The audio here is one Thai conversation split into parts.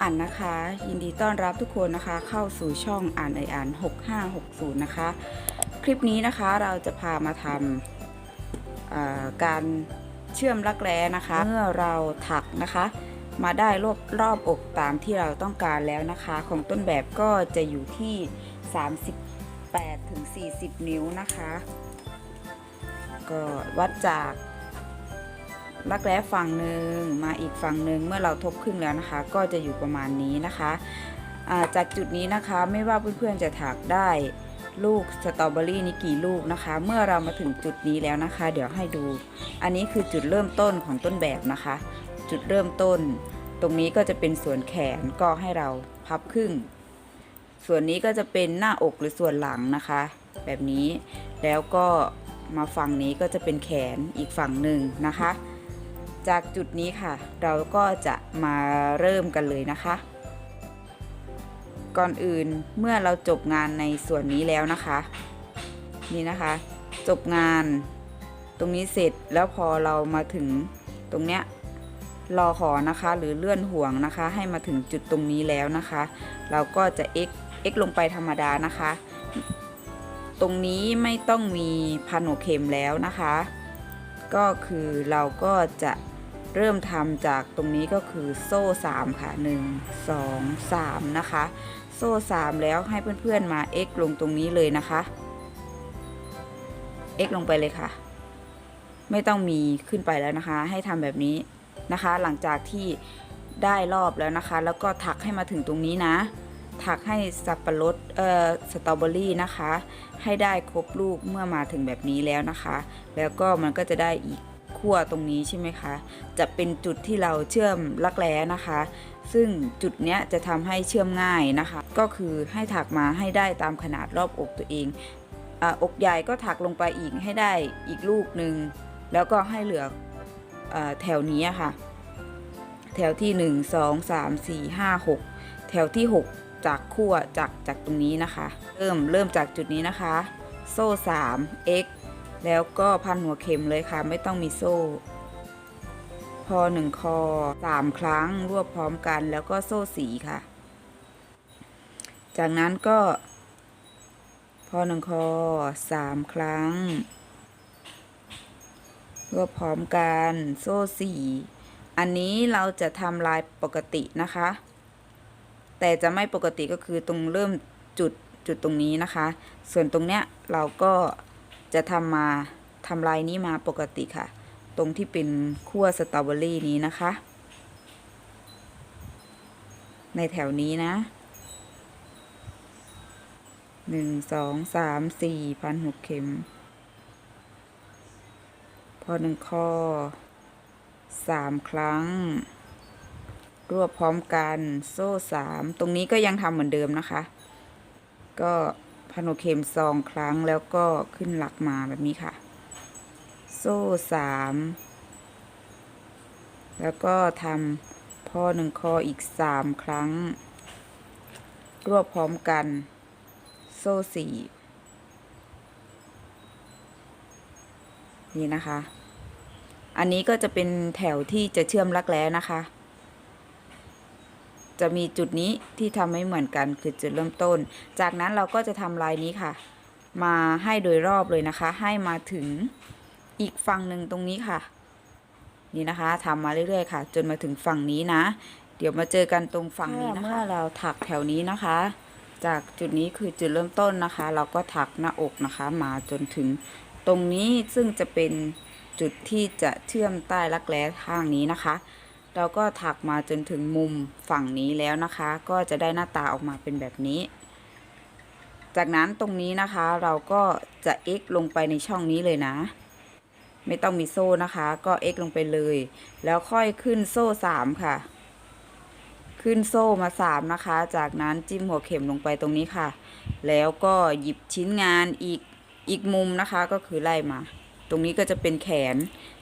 อ่านนะคะ ยินดีต้อนรับทุกคนนะคะ เข้าสู่ช่องอ่านไออ่าน 6560 นะคะ คลิปนี้นะคะเราจะพามาทำการเชื่อมรักแร้นะคะ เมื่อเราถักนะคะ มาได้รอบรอบอกตามที่เราต้องการแล้วนะคะ ของต้นแบบก็จะอยู่ที่ 38ถึง40 นิ้วนะคะ ก็วัดจาก รักแร้ฝั่งหนึ่งมาอีกฝั่งหนึ่งเมื่อเราทบครึ่งแล้วนะคะ ก็จะอยู่ประมาณนี้นะคะาจากจุดนี้นะคะไม่ว่าเพื่อนๆจะถักได้ลูกสตรอเบอรี่นี่กี่ลูกนะคะ เมื่อเรามาถึงจุดนี้แล้วนะคะ เดี๋ยวให้ดู อันนี้คือจุดเริ่มต้นของต้นแบบนะคะ จุดเริ่มต้น ตรงนี้ก็จะเป็นส่วนแขนก็ให้เราพับครึ่ง ส่วนนี้ก็จะเป็นหน้าอกหรือส่วนหลังนะคะ แบบนี้แล้วก็มาฝั่งนี้ก็จะเป็นแขนอีกฝั่งหนึ่งนะคะ จากจุดนี้ค่ะ เราก็จะมาเริ่มกันเลยนะคะ ก่อนอื่นเมื่อเราจบงานในส่วนนี้แล้วนะคะ นี่นะคะ จบงานตรงนี้เสร็จแล้วพอเรามาถึงตรงเนี้ยรอขอนะคะหรือเลื่อนห่วงนะคะ ให้มาถึงจุดตรงนี้แล้วนะคะ เราก็จะ x x ลงไปธรรมดานะคะ ตรงนี้ไม่ต้องมีพันหัวเข็มแล้วนะคะ ก็คือเราก็จะ เริ่มทำจากตรงนี้ก็คือโซ่ 3 ค่ะ 1 2 3 นะคะ โซ่ 3 แล้วให้เพื่อนๆมา x ลงตรงนี้เลยนะคะ x ลงไปเลยค่ะ ไม่ต้องมีขึ้นไปแล้วนะคะ ให้ทำแบบนี้นะคะ หลังจากที่ได้รอบแล้วนะคะ แล้วก็ถักให้มาถึงตรงนี้นะ ถักให้สับปะรดเอ่อสตรอเบอรี่นะคะ ให้ได้ครบลูกเมื่อมาถึงแบบนี้แล้วนะคะ แล้วก็มันก็จะได้อีก ขั้วตรงนี้ใช่ไหมคะ จะเป็นจุดที่เราเชื่อมรักแร้นะคะ ซึ่งจุดเนี้ยจะทำให้เชื่อมง่ายนะคะ ก็คือให้ถักมาให้ได้ตามขนาดรอบอกตัวเองออกใหญ่ก็ถักลงไปอีกให้ได้อีกลูกหนึ่งแล้วก็ให้เหลืออาแถวนี้ค่ะ แถวที่ 1 2 3 4 5 6 แถวที่ 6 จากขั้วจากจากตรงนี้นะคะ เริ่มเริ่มจากจุดนี้นะคะ โซ่ 3 x แล้วก็พันหัวเข็มเลยค่ะไม่ต้องมีโซ่ พอหนึ่งคอสามครั้งรวบพร้อมกันแล้วก็โซ่สีค่ะ จากนั้นก็ พอหนึ่งคอสามครั้ง รวบพร้อมกันโซ่สี่อันนี้เราจะทำลายปกตินะคะ แต่จะไม่ปกติก็คือตรงเริ่มจุดจุดตรงนี้นะคะ ส่วนตรงเนี้ยเราก็ จะทำมาทำลายนี้มาปกติค่ะ ตรงที่เป็นขั้วสตรอเบอรี่นี้นะคะ ในแถวนี้นะหนึ่งสองสามสี่พันหกเข็ม พอหนึ่งข้อสามครั้ง รวบพร้อมกัน โซ่สามตรงนี้ก็ยังทำเหมือนเดิมนะคะ ก็ พันหัวเข็มสองครั้งแล้วก็ขึ้นหลักมาแบบนี้ค่ะ โซ่สามแล้วก็ทำพอหนึ่งคออีกสามครั้ง รวบพร้อมกัน โซ่สี่นี่นะคะ อันนี้ก็จะเป็นแถวที่จะเชื่อมรักแร้นะคะ จะมีจุดนี้ที่ทำไม่เหมือนกันคือจุดเริ่มต้น จากนั้นเราก็จะทำลายนี้ค่ะ มาให้โดยรอบเลยนะคะ ให้มาถึงอีกฝั่งหนึ่งตรงนี้ค่ะ นี่นะคะทำมาเรื่อยๆค่ะ จนมาถึงฝั่งนี้นะ เดี๋ยวมาเจอกันตรงฝั่งนี้นะคะเมื่อเราถักแถวนี้นะคะ จากจุดนี้คือจุดเริ่มต้นนะคะ เราก็ถักหน้าอกนะคะ มาจนถึงตรงนี้ซึ่งจะเป็นจุดที่จะเชื่อมใต้รักแร้ข้างนี้นะคะ เราก็ถักมาจนถึงมุมฝั่งนี้แล้วนะคะ ก็จะได้หน้าตาออกมาเป็นแบบนี้ จากนั้นตรงนี้นะคะเราก็จะ x ลงไปในช่องนี้เลยนะ ไม่ต้องมีโซ่นะคะ ก็ x ลงไปเลย แล้วค่อยขึ้นโซ่3ค่ะ ขึ้นโซ่มา3นะคะ จากนั้นจิ้มหัวเข็มลงไปตรงนี้ค่ะ แล้วก็หยิบชิ้นงานอีกอีกมุมนะคะก็คือไล่มา ตรงนี้ก็จะเป็นแขน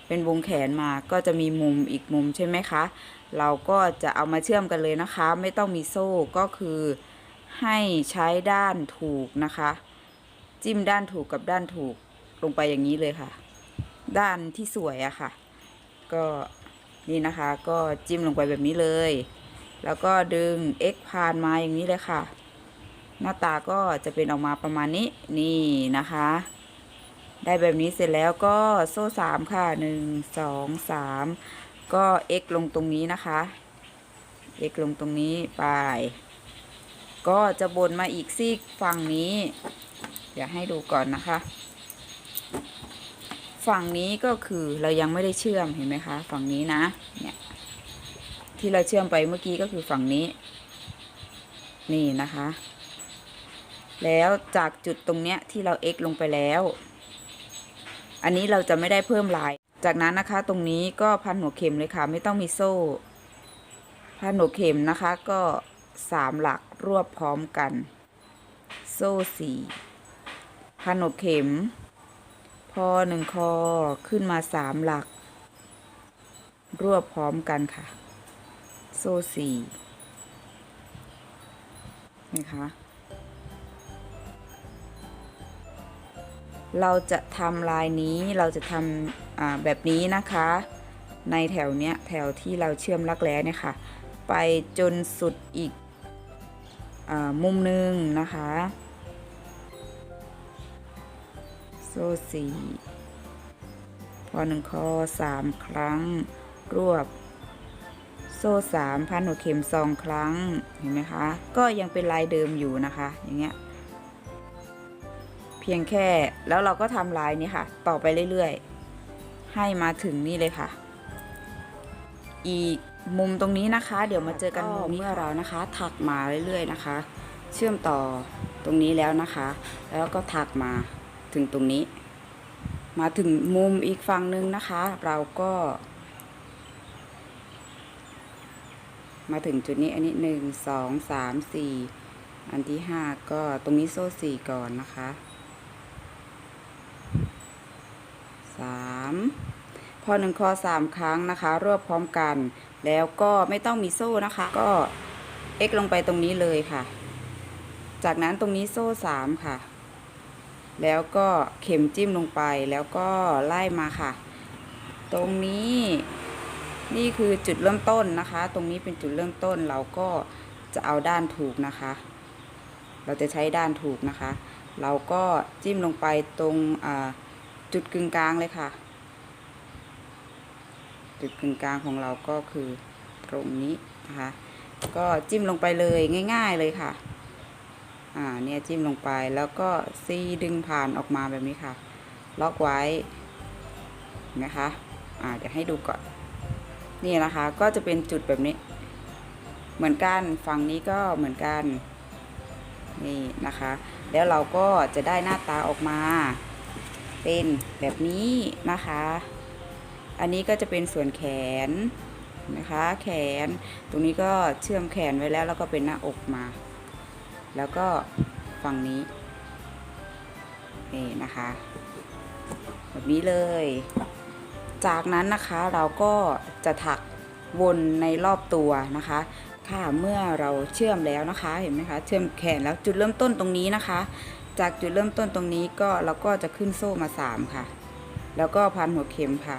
เป็นวงแขนมาก็จะมีมุมอีกมุมใช่ไหมคะ เราก็จะเอามาเชื่อมกันเลยนะคะ ไม่ต้องมีโซ่ก็คือให้ใช้ด้านถูกนะคะ จิ้มด้านถูกกับด้านถูกลงไปอย่างนี้เลยค่ะ ด้านที่สวยอะค่ะ ก็นี่นะคะก็จิ้มลงไปแบบนี้เลย แล้วก็ดึง x ผ่านมาอย่างนี้เลยค่ะ หน้าตาก็จะเป็นออกมาประมาณนี้นี่นะคะ ได้แบบนี้เสร็จแล้วก็โซ่สามค่ะหนึ่งสองสามก็ x ลงตรงนี้นะคะ x ลงตรงนี้ไป ก็จะบนมาอีกซีกฝั่งนี้ เดี๋ยวให้ดูก่อนนะคะ ฝั่งนี้ก็คือเรายังไม่ได้เชื่อมเห็นไหมคะ ฝั่งนี้นะ เนี่ย ที่เราเชื่อมไปเมื่อกี้ก็คือฝั่งนี้ นี่นะคะ แล้วจากจุดตรงเนี้ยที่เรา x ลงไปแล้ว อันนี้เราจะไม่ได้เพิ่มลาย จากนั้นนะคะตรงนี้ก็พันหัวเข็มเลยค่ะ ไม่ต้องมีโซ่ พันหัวเข็มนะคะก็สามหลักรวบพร้อมกัน โซ่สี่พันหัวเข็ม พอหนึ่งคอขึ้นมาสามหลัก รวบพร้อมกันค่ะ โซ่สี่นะคะ เราจะทำลายนี้เราจะทำอ่าแบบนี้นะคะ ในแถวเนี้ยแถวที่เราเชื่อมรักแร้เนี่ยค่ะ ไปจนสุดอีกอมุมหนึ่งนะคะ โซ่สี่พอหนึ่งคอสามครั้ง รวบ โซ่สามพันหัวเข็มสองครั้ง เห็นไหมคะ ก็ยังเป็นลายเดิมอยู่นะคะ อย่างเงี้ย พียงแค่แล้วเราก็ทำลายนี้ค่ะ ต่อไปเรื่อยๆ ให้มาถึงนี่เลยค่ะ อีกมุมตรงนี้นะคะ เดี๋ยวมาเจอกันมุมนี้เมื่อเรานะคะ ถักมาเรื่อยๆนะคะ เชื่อมต่อตรงนี้แล้วนะคะ แล้วก็ถักมาถึงตรงนี้ มาถึงมุมอีกฝั่งหนึ่งนะคะ เราก็ มาถึงจุดนี้อันนี้หนึ่งสองสามสี่อันที่ห้าก็ตรงนี้โซ่สี่ก่อนนะคะ สามพอหนึ่งคอสามครั้งนะคะ รวบพร้อมกัน แล้วก็ไม่ต้องมีโซ่นะคะ ก็ x ลงไปตรงนี้เลยค่ะ จากนั้นตรงนี้โซ่สามค่ะ แล้วก็เข็มจิ้มลงไปแล้วก็ไล่มาค่ะ ตรงนี้นี่คือจุดเริ่มต้นนะคะ ตรงนี้เป็นจุดเริ่มต้นเราก็จะเอาด้านถูกนะคะ เราจะใช้ด้านถูกนะคะ เราก็จิ้มลงไปตรงอ่า จุดกึ่งกลางเลยค่ะ จุดกึ่งกลางของเราก็คือตรงนี้นะคะ ก็จิ้มลงไปเลยง่าย ๆเลยค่ะ อ่าเนี่ยจิ้มลงไปแล้วก็ซีดึงผ่านออกมาแบบนี้ค่ะ ล็อกไว้นะคะ อ่าเดี๋ยวให้ดูก่อน นี่นะคะก็จะเป็นจุดแบบนี้ เหมือนกันฝั่งนี้ก็เหมือนกัน นี่นะคะ แล้วเราก็จะได้หน้าตาออกมา เป็นแบบนี้นะคะ อันนี้ก็จะเป็นส่วนแขนนะคะ แขน ตรงนี้ก็เชื่อมแขนไว้แล้วแล้วก็เป็นหน้าอกมา แล้วก็ฝั่งนี้นี่นะคะ แบบนี้เลย จากนั้นนะคะเราก็จะถักวนในรอบตัวนะคะ ค่ะเมื่อเราเชื่อมแล้วนะคะ เห็นไหมคะ เชื่อมแขนแล้วจุดเริ่มต้นตรงนี้นะคะ จากจุดเริ่มต้นตรงนี้ก็เราก็จะขึ้นโซ่มาสามค่ะ แล้วก็พันหัวเข็มค่ะ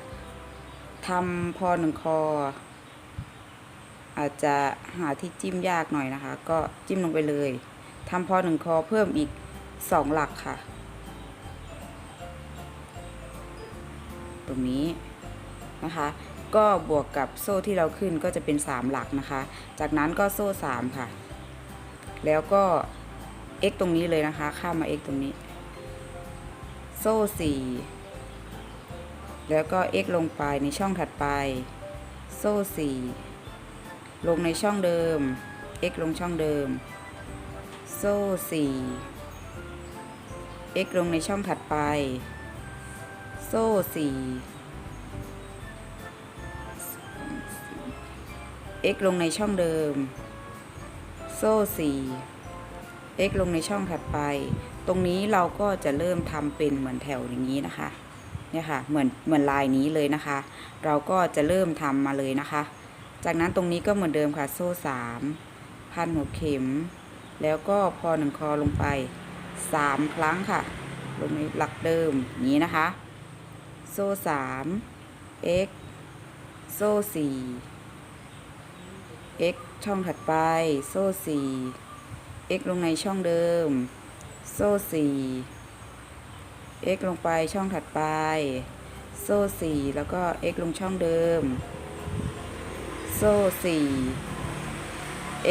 ทำพอหนึ่งคอ อาจจะหาที่จิ้มยากหน่อยนะคะ ก็จิ้มลงไปเลยทำพอหนึ่งคอเพิ่มอีกสองหลักค่ะ ตรงนี้นะคะ ก็บวกกับโซ่ที่เราขึ้นก็จะเป็นสามหลักนะคะ จากนั้นก็โซ่สามค่ะ แล้วก็ x ตรงนี้เลยนะคะ ข้ามมา x ตรงนี้ โซ่สี่แล้วก็ x ลงไปในช่องถัดไป โซ่สี่ลงในช่องเดิม x ลงช่องเดิม โซ่สี่ x ลงในช่องถัดไป โซ่สี่ x ลงในช่องเดิม โซ่สี่ x ลงในช่องถัดไป ตรงนี้เราก็จะเริ่มทำเป็นเหมือนแถวอย่างนี้นะคะเนี่ยค่ะเหมือนเหมือนลายนี้เลยนะคะ เราก็จะเริ่มทำมาเลยนะคะ จากนั้นตรงนี้ก็เหมือนเดิมค่ะโซ่สามพันหัวเข็ม แล้วก็พอหนึ่งคอลงไปสามครั้งค่ะ ลงในหลักเดิมนี้นะคะ โซ่สาม x โซ่สี่ x ช่องถัดไป โซ่สี่ x ลงในช่องเดิม โซ่สี่ x ลงไปช่องถัดไป โซ่สี่แล้วก็ x ลงช่องเดิม โซ่สี่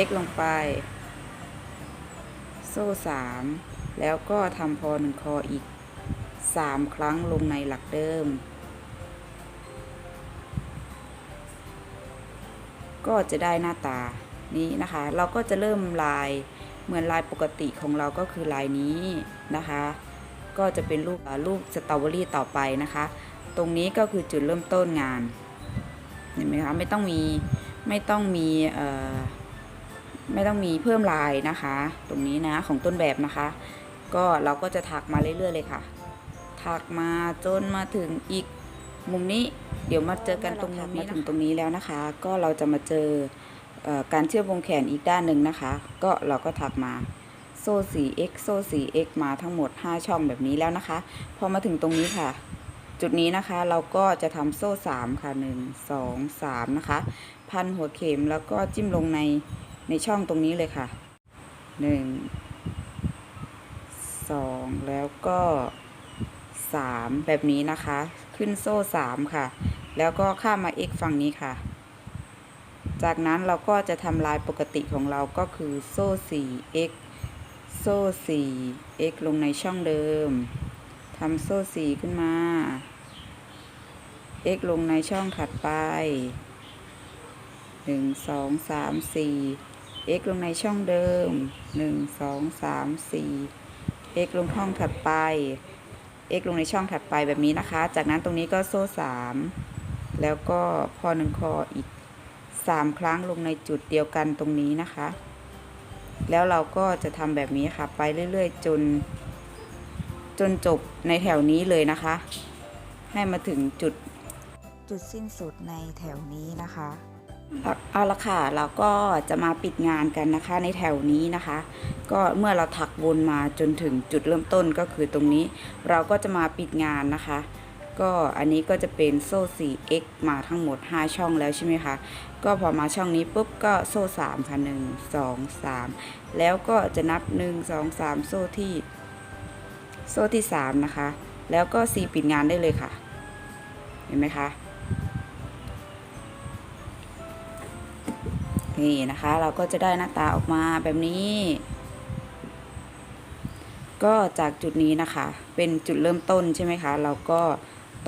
x ลงไป โซ่สามแล้วก็ทำพอหนึ่งคออีกสามครั้งลงในหลักเดิม ก็จะได้หน้าตานี้นะคะ เราก็จะเริ่มลาย เหมือนลายปกติของเราก็คือลายนี้นะคะ ก็จะเป็นรูปรูปสตรอเบอรี่ต่อไปนะคะ ตรงนี้ก็คือจุดเริ่มต้นงานเห็นไหมคะไม่ต้องมีไม่ต้องมีไม่ต้องมีเพิ่มลายนะคะ ตรงนี้นะของต้นแบบนะคะ ก็เราก็จะถักมาเรื่อยๆเลยค่ะ ถักมาจนมาถึงอีกมุมนี้ เดี๋ยวมาเจอกันตรงนี้มาถึงตรงนี้แล้วนะคะ ก็เราจะมาเจอ การเชื่อมวงแขนอีกด้านหนึ่งนะคะ ก็เราก็ถักมาโซ่ 4x โซ่ 4x มาทั้งหมด 5 ช่องแบบนี้แล้วนะคะ พอมาถึงตรงนี้ค่ะ จุดนี้นะคะเราก็จะทำโซ่ 3 ค่ะ 1 2 3 นะคะ พันหัวเข็มแล้วก็จิ้มลงในในช่องตรงนี้เลยค่ะ 1 2 แล้วก็ 3 แบบนี้นะคะ ขึ้นโซ่ 3 ค่ะ แล้วก็ข้ามมา x ฝั่งนี้ค่ะ จากนั้นเราก็จะทำลายปกติของเราก็คือโซ่ 4 x โซ่ 4 x ลงในช่องเดิมทำโซ่ 4 ขึ้นมา x ลงในช่องถัดไป 1 2 3 4 x ลงในช่องเดิม 1 2 3 4 x ลงช่องถัดไป x ลงในช่องถัดไปแบบนี้นะคะ จากนั้นตรงนี้ก็โซ่ 3 แล้วก็พอหนึ่งคออีก 3ครั้งลงในจุดเดียวกันตรงนี้นะคะ แล้วเราก็จะทำแบบนี้ค่ะ ไปเรื่อย ๆ จน จนจบในแถวนี้เลยนะคะ ให้มาถึงจุดจุดสิ้นสุดในแถวนี้นะคะเอาเอาละค่ะเราก็จะมาปิดงานกันนะคะในแถวนี้นะคะ ก็เมื่อเราถักวนมาจนถึงจุดเริ่มต้นก็คือตรงนี้ เราก็จะมาปิดงานนะคะ ก็อันนี้ก็จะเป็นโซ่ 4x มาทั้งหมด 5 ช่องแล้วใช่ไหมคะ ก็พอมาช่องนี้ปุ๊บก็โซ่ 3 ค่ะ 1 2 3 แล้วก็จะนับ 1 2 3 โซ่ที่ โซ่ที่ 3 นะคะ แล้วก็ 4 ปิดงานได้เลยค่ะ เห็นไหมคะ นี่นะคะ เราก็จะได้หน้าตาออกมาแบบนี้ก็จากจุดนี้นะคะ เป็นจุดเริ่มต้นใช่ไหมคะ เราก็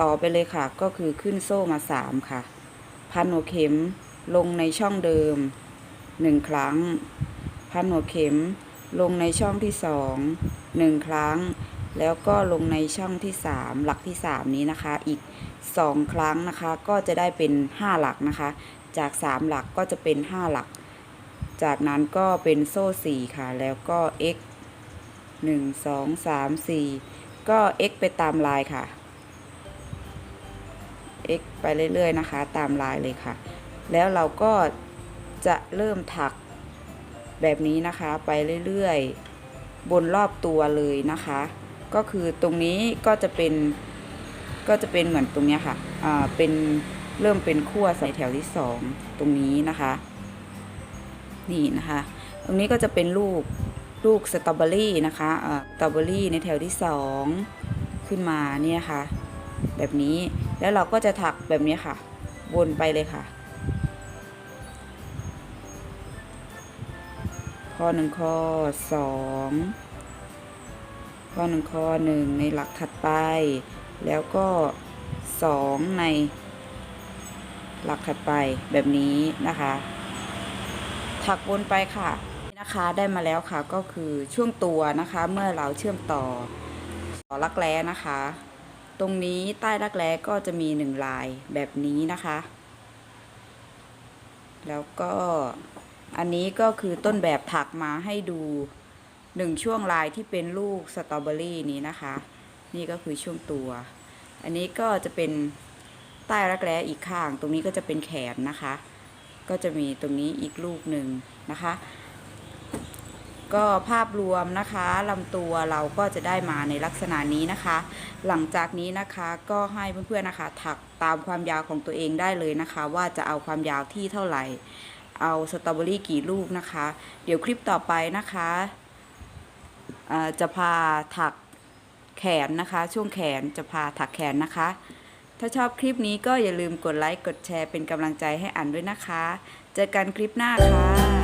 ต่อไปเลยค่ะ ก็คือขึ้นโซ่มา3ค่ะ พันหัวเข็มลงในช่องเดิม1ครั้ง พันหัวเข็มลงในช่องที่2 1ครั้ง แล้วก็ลงในช่องที่3หลักที่3นี้นะคะ อีก2ครั้งนะคะ ก็จะได้เป็น5หลักนะคะ จาก3หลักก็จะเป็น5หลัก จากนั้นก็เป็นโซ่4ค่ะ แล้วก็ x 1 2 3 4 ก็ x ไปตามลายค่ะ x ไปเรื่อยๆนะคะ ตามลายเลยค่ะ แล้วเราก็จะเริ่มถักแบบนี้นะคะ ไปเรื่อยๆ บนรอบตัวเลยนะคะ ก็คือตรงนี้ก็จะเป็นก็จะเป็นเหมือนตรงเนี้ยค่ะอ่าเป็นเริ่มเป็นขั้วใส่แถวที่สองตรงนี้นะคะ นี่นะคะ ตรงนี้ก็จะเป็นลูกลูกสตรอเบอรี่นะคะอ่าสตรอเบอรี่ในแถวที่สองขึ้นมาเนี่ยค่ะ แบบนี้ แล้วเราก็จะถักแบบนี้ค่ะ วนไปเลยค่ะ ข้อหนึ่งข้อสองข้อหนึ่งข้อหนึ่งในหลักถัดไป แล้วก็สองในหลักถัดไปแบบนี้นะคะ ถักวนไปค่ะนี่นะคะได้มาแล้วค่ะก็คือช่วงตัวนะคะเมื่อเราเชื่อมต่อต่อรักแร้นะคะ ตรงนี้ใต้รักแร้ก็จะมีหนึ่งลายแบบนี้นะคะ แล้วก็อันนี้ก็คือต้นแบบถักมาให้ดูหนึ่งช่วงลายที่เป็นลูกสตรอเบอรี่นี้นะคะ นี่ก็คือช่วงตัว อันนี้ก็จะเป็นใต้รักแร้อีกข้าง ตรงนี้ก็จะเป็นแขนนะคะ ก็จะมีตรงนี้อีกลูกหนึ่งนะคะ ก็ภาพรวมนะคะลำตัวเราก็จะได้มาในลักษณะนี้นะคะ หลังจากนี้นะคะก็ให้เพื่อนๆนะคะ ถักตามความยาวของตัวเองได้เลยนะคะ ว่าจะเอาความยาวที่เท่าไหร่ เอาสตรอเบอรี่กี่ลูกนะคะ เดี๋ยวคลิปต่อไปนะคะจะพาถักแขนนะคะ ช่วงแขนจะพาถักแขนนะคะ ถ้าชอบคลิปนี้ก็อย่าลืมกดไลค์กดแชร์เป็นกำลังใจให้อันด้วยนะคะ เจอกันคลิปหน้าค่ะ